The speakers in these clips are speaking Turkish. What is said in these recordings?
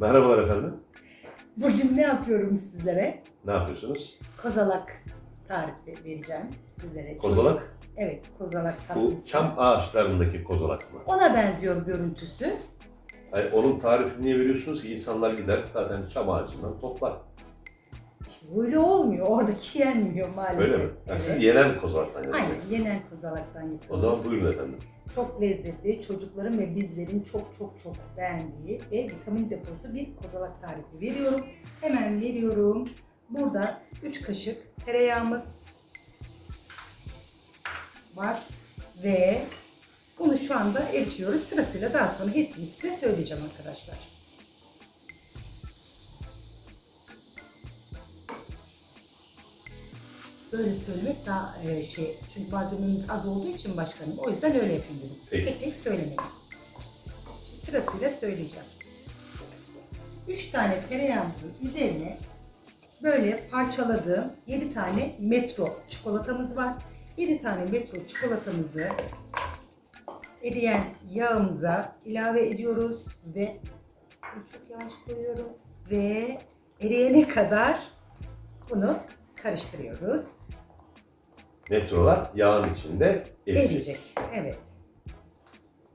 Merhabalar efendim. Bugün ne yapıyorum sizlere? Ne yapıyorsunuz? Kozalak tarifi vereceğim sizlere. Kozalak. Evet, kozalak Bu tatlısı. çam ağaçlarındaki kozalak mı? Ona benziyor görüntüsü. Hayır, onun tarifini niye veriyorsunuz ki? İnsanlar gider zaten çam ağacından toplar. İşte böyle olmuyor. Oradaki yenmiyor maalesef. Öyle mi? Yani Evet. Siz yenen kozalaktan Aynen, yapacaksınız. yenen kozalaktan O yapıyorum. zaman buyurun efendim. Çok lezzetli, çocukların ve bizlerin çok çok çok beğendiği ve vitamin deposu bir kozalak tarifi veriyorum. Hemen veriyorum. Burada 3 kaşık tereyağımız var ve bunu şu anda eritiyoruz. Sırasıyla daha sonra hepsini size söyleyeceğim arkadaşlar. Böyle söylemek daha e, şey, çünkü malzememiz az olduğu için başkanım. O yüzden öyle yapayım dedim. Peki. Tek tek söylemeyin. Şimdi sırasıyla söyleyeceğim. 3 tane tereyağımızın üzerine böyle parçaladığım 7 tane metro çikolatamız var. 7 tane metro çikolatamızı eriyen yağımıza ilave ediyoruz ve çok yavaş koyuyorum ve eriyene kadar bunu karıştırıyoruz. Metrolar yağın içinde eriyecek. Eriyecek. Evet.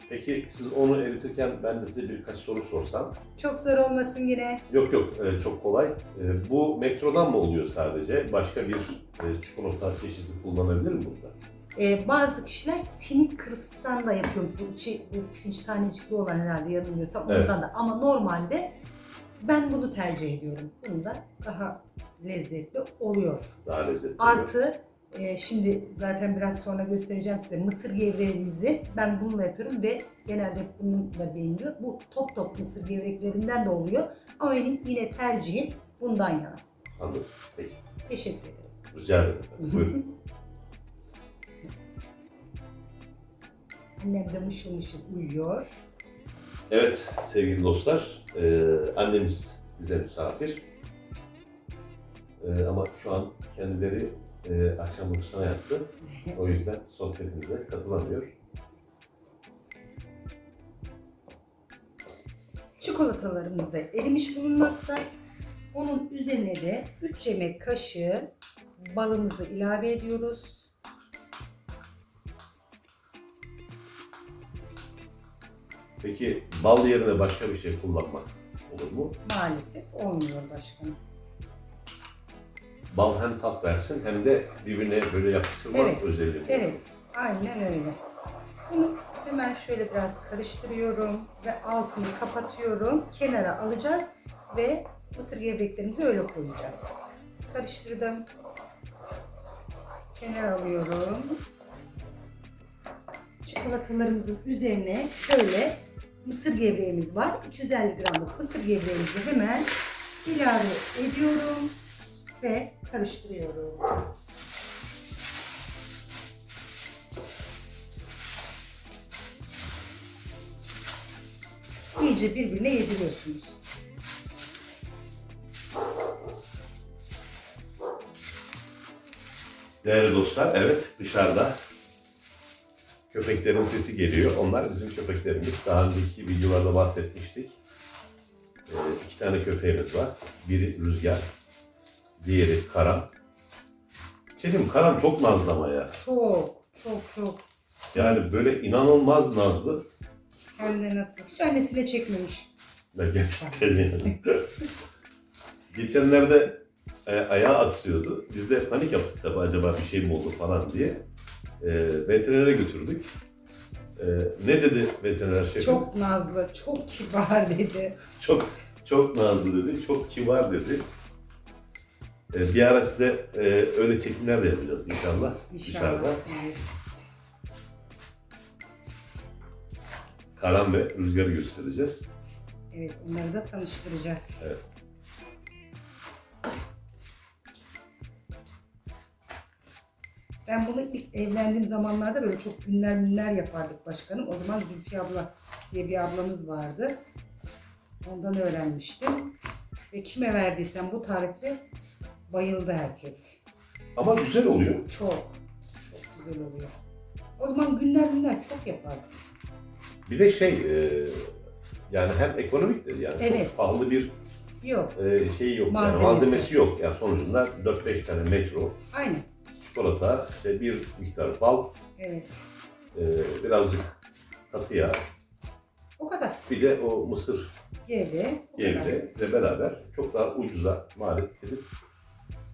Peki siz onu eritirken ben de size birkaç soru sorsam. Çok zor olmasın yine. Yok yok e, çok kolay. E, Bu metrodan mı oluyor sadece? Başka bir e, çikolata çeşidi kullanabilir mi burada? Ee, bazı kişiler sinik kırısından da yapıyor. Bu, içi, bu pirinç tanecikli olan herhalde yanılmıyorsam Evet. ondan da. Ama normalde ben bunu tercih ediyorum. Bunda daha lezzetli oluyor. Daha lezzetli. Artı e, şimdi zaten biraz sonra göstereceğim size mısır gevreğimizi ben bununla yapıyorum ve genelde bununla beğeniyor. Bu top top mısır gevreklerinden de oluyor. Ama benim yine tercihim bundan yana. Anladım. Peki. Teşekkür ederim. Rica ederim. Buyurun. Annem de mışıl mışıl uyuyor. Evet sevgili dostlar, e, annemiz bize misafir. E, ama şu an kendileri e, akşam uykusuna yattı. O yüzden sohbetimize katılamıyor. Çikolatalarımız da erimiş bulunmakta. Onun üzerine de 3 yemek kaşığı balımızı ilave ediyoruz. Peki bal yerine başka bir şey kullanmak olur mu? Maalesef olmuyor başkanım. Bal hem tat versin hem de birbirine böyle yapıştırma Evet, özelliği. Evet, aynen öyle. Bunu hemen şöyle biraz karıştırıyorum ve altını kapatıyorum. Kenara alacağız ve mısır gevreklerimizi öyle koyacağız. Karıştırdım. Kenara alıyorum. Çikolatalarımızın üzerine şöyle mısır gevreğimiz var. 250 gramlık mısır gevreğimizi hemen ilave ediyorum ve karıştırıyorum. iyice birbirine yediriyorsunuz. Değerli dostlar, evet dışarıda köpeklerin sesi geliyor. Onlar bizim köpeklerimiz. Daha önceki videolarda bahsetmiştik. Ee, iki tane köpeğimiz var. Biri Rüzgar, diğeri Karam. Çelim Karam çok nazlı ama ya. Çok, çok, çok. Yani böyle inanılmaz nazlı. Hem de nasıl. Hiç annesine çekmemiş. Ben gerçekten yani. Geçenlerde e, ayağı atıyordu. Biz de panik yaptık tabii acaba bir şey mi oldu falan diye. E, veterinere götürdük. E, ne dedi veteriner şefim? Çok nazlı, çok kibar dedi. çok çok nazlı dedi, çok kibar dedi. E, bir ara size e, öyle çekimler de yapacağız inşallah, İnşallah. dışarıda. Evet. Karan ve Rüzgar'ı göstereceğiz. Evet, onları da tanıştıracağız. Evet. Ben bunu ilk evlendiğim zamanlarda böyle çok günler günler yapardık başkanım. O zaman Zülfiye abla diye bir ablamız vardı. Ondan öğrenmiştim. Ve kime verdiysem bu tarifi bayıldı herkes. Ama güzel oluyor. Çok, çok güzel oluyor. O zaman günler günler çok yapardık. Bir de şey e, yani hem ekonomiktir yani Evet. çok pahalı bir Yok. e, şeyi yok. Malzemesi. Yani malzemesi yok. Yani sonucunda 4-5 tane metro, Aynen. çikolata, işte bir miktar bal, Evet. e, birazcık katı yağ, O kadar. bir de o mısır Gevre. o kadar. gevreğiyle beraber çok daha ucuza mal ettirip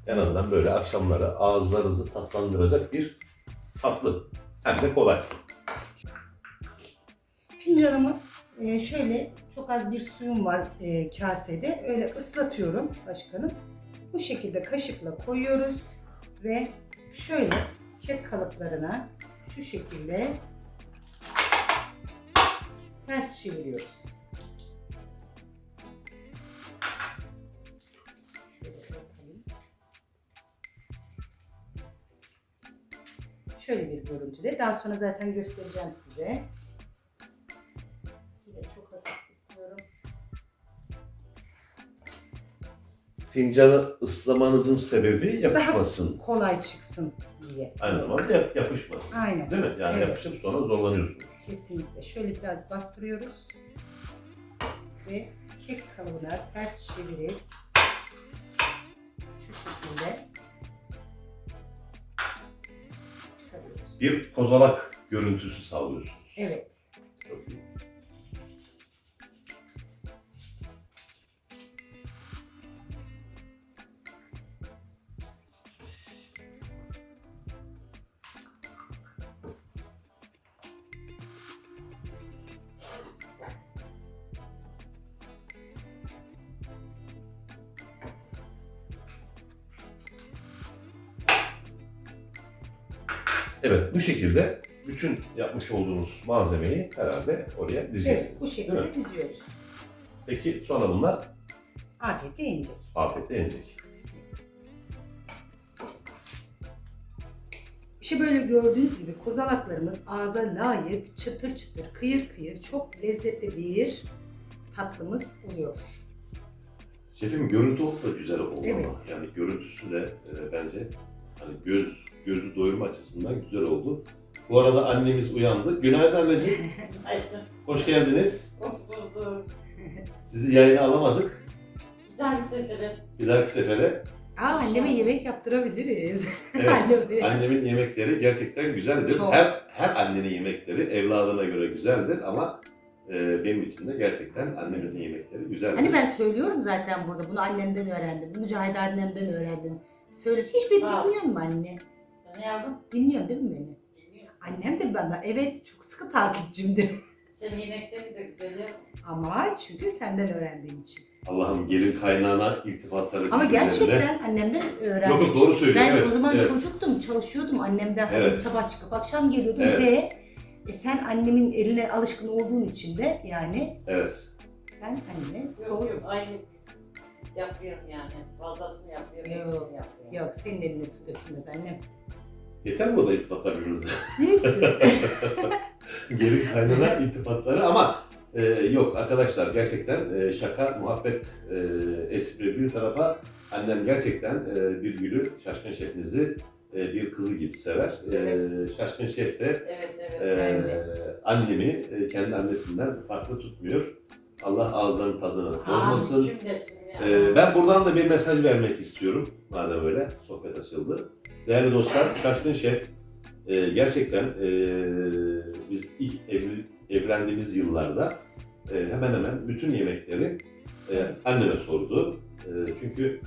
en azından böyle akşamları ağızlarınızı tatlandıracak bir tatlı. Hem de kolay. Fincanımı e, şöyle çok az bir suyum var e, kasede. Öyle ıslatıyorum başkanım. Bu şekilde kaşıkla koyuyoruz ve şöyle kek kalıplarına şu şekilde ters çeviriyoruz. Şöyle bir görüntüde. Daha sonra zaten göstereceğim size. Yine çok hafif ıslıyorum. Fincanı ıslamanızın sebebi yapışmasın. Kolay çıksın diye. Aynı zamanda yap- yapışmasın. Aynen. Değil mi? Yani Evet. yapışıp sonra zorlanıyorsunuz. Kesinlikle. Şöyle biraz bastırıyoruz. Ve kek kalıbına ters çevirip şu şekilde Bir kozalak görüntüsü sağlıyorsunuz. Evet. Evet, bu şekilde bütün yapmış olduğunuz malzemeyi herhalde oraya dizeceksiniz. Evet. Bu değil şekilde mi? diziyoruz. Peki sonra bunlar Afiyetle yenecek. afiyetle yenecek. İşte böyle gördüğünüz gibi kozalaklarımız ağza layık, çıtır çıtır, kıyır kıyır, çok lezzetli bir tatlımız oluyor. Şefim görüntü oldu da güzel oldu Evet. ama yani görüntüsü de e, bence hani göz gözü doyurma açısından güzel oldu. Bu arada annemiz uyandı. Günaydın anneciğim. Hoş geldiniz. hoş bulduk. Sizi yayına alamadık. Bir dahaki sefere Bir dahaki sefere. Aa anneme yemek yaptırabiliriz. Evet. Annemin yemekleri gerçekten güzeldir. Çok. Her her annenin yemekleri evladına göre güzeldir ama e, benim için de gerçekten annemizin yemekleri güzeldir. Hani ben söylüyorum zaten burada. Bunu annemden öğrendim. Bunu Cahide annemden öğrendim. Söyle. Hiç beni Sağ ol. dinliyor musun anne? Ne yavrum? Dinliyorsun değil mi beni? Bilmiyorum. Annem de bana evet çok sıkı takipçimdir. Senin yemekleri de güzel ya. Ama çünkü senden öğrendiğim için. Allah'ım gelin kaynağına iltifatları Ama birbirlerine. gerçekten annemden öğrendim. Yok yok doğru söylüyor. Ben evet, o zaman evet. çocuktum, çalışıyordum annemden. Hani Evet. sabah çıkıp akşam geliyordum Evet. ve e, sen annemin eline alışkın olduğun için de yani Evet. ben anneme Yok aynı yapıyorum yani. Fazlasını yapıyorum, Yok, eksini yapıyorum. Yok senin eline su dökülmez annem. Yeter mi o da iltifatlar birbirinize? Gelin kaynağına iltifatları ama e, yok arkadaşlar gerçekten e, şaka, muhabbet, e, espri bir tarafa annem gerçekten e, bir gülü şaşkın şefinizi e, bir kızı gibi sever. E, Evet. şaşkın şef de Evet evet. e, annemi e, kendi annesinden farklı tutmuyor. Allah ağızlarının tadını bozmasın. Ee, ya. ben buradan da bir mesaj vermek istiyorum. Madem öyle sohbet açıldı. Değerli dostlar, Şaşkın Şef e, gerçekten e, biz ilk evli- evlendiğimiz yıllarda e, hemen hemen bütün yemekleri e, anneme sordu. E, çünkü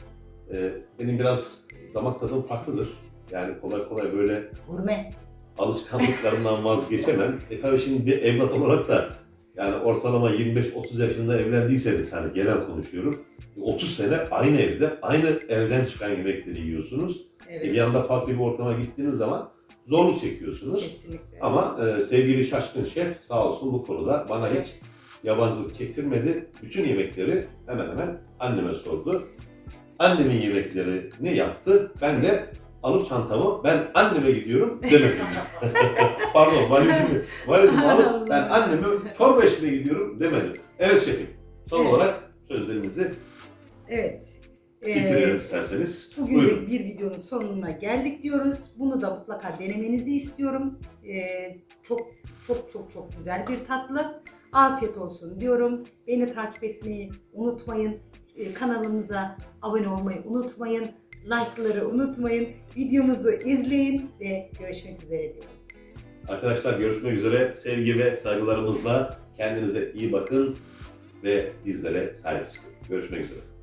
e, benim biraz damak tadım farklıdır. Yani kolay kolay böyle Gurme. alışkanlıklarımdan vazgeçemem. E tabii şimdi bir evlat olarak da yani ortalama 25-30 yaşında evlendiyseniz hani genel konuşuyorum. 30 sene aynı evde, aynı elden çıkan yemekleri yiyorsunuz. E bir Evet. anda farklı bir ortama gittiğiniz zaman zorluk çekiyorsunuz. Kesinlikle. Ama e, sevgili şaşkın şef sağ olsun bu konuda bana hiç yabancılık çektirmedi. Bütün yemekleri hemen hemen anneme sordu. Annemin yemekleri ne yaptı? Ben de alıp çantamı ben anneme gidiyorum demedim. Pardon valizimi, valizimi alıp ben anneme çorba içmeye gidiyorum demedim. Evet şefim. Son Evet. olarak sözlerimizi Evet. Ee, Bitirelim isterseniz. Bugün Buyurun. bir videonun sonuna geldik diyoruz. Bunu da mutlaka denemenizi istiyorum. Ee, çok çok çok çok güzel bir tatlı. Afiyet olsun diyorum. Beni takip etmeyi unutmayın. Ee, kanalımıza abone olmayı unutmayın. Like'ları unutmayın. Videomuzu izleyin ve görüşmek üzere diyorum. Arkadaşlar görüşmek üzere. Sevgi ve saygılarımızla kendinize iyi bakın ve bizlere sahip çıkın. Görüşmek üzere.